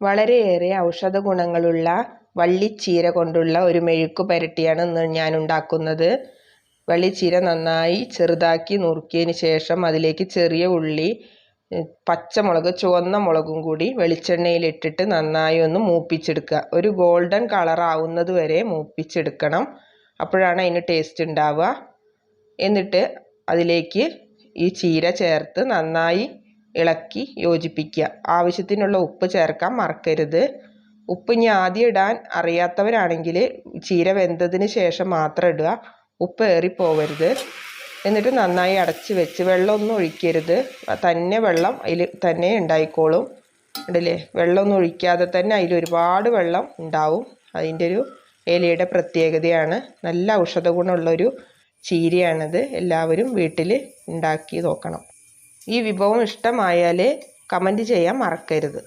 വളരെയേറെ ഔഷധ ഗുണങ്ങളുള്ള വള്ളിച്ചീര കൊണ്ടുള്ള ഒരു മെഴുക്ക് പുരട്ടിയാണ് ഇന്ന് ഞാൻ ഉണ്ടാക്കുന്നത്. വള്ളിച്ചീര നന്നായി ചെറുതാക്കി നുറുക്കിയതിന് ശേഷം അതിലേക്ക് ചെറിയ ഉള്ളി പച്ചമുളക് ചുവന്ന മുളകും കൂടി വെളിച്ചെണ്ണയിലിട്ടിട്ട് നന്നായി ഒന്ന് മൂപ്പിച്ചെടുക്കുക. ഒരു ഗോൾഡൻ കളർ ആവുന്നത് വരെ മൂപ്പിച്ചെടുക്കണം. അപ്പോഴാണ് അതിന് ടേസ്റ്റ് ഉണ്ടാവുക. എന്നിട്ട് അതിലേക്ക് ഈ ചീര ചേർത്ത് നന്നായി ഇളക്കി യോജിപ്പിക്കുക. ആവശ്യത്തിനുള്ള ഉപ്പ് ചേർക്കാൻ മറക്കരുത്. ഉപ്പ് ഇനി ആദ്യം ഇടാൻ അറിയാത്തവരാണെങ്കിൽ ചീര വെന്തതിന് ശേഷം മാത്രം ഇടുക. ഉപ്പ് ഏറിപ്പോവരുത്. എന്നിട്ട് നന്നായി അടച്ച് വെച്ച് വെള്ളമൊന്നും ഒഴിക്കരുത്. തന്നെ വെള്ളം അതിൽ തന്നെ ഉണ്ടായിക്കോളും. ഉണ്ടല്ലേ വെള്ളമൊന്നും ഒഴിക്കാതെ തന്നെ അതിൽ ഒരുപാട് വെള്ളം ഉണ്ടാവും. അതിന്റെ ഒരു ഇലയുടെ പ്രത്യേകതയാണ്. നല്ല ഔഷധ ഗുണമുള്ളൊരു ചീരയാണിത്. എല്ലാവരും വീട്ടിൽ ഉണ്ടാക്കി നോക്കണം. ഈ വിഭവം ഇഷ്ടമായാൽ കമന്റ് ചെയ്യാൻ മറക്കരുത്.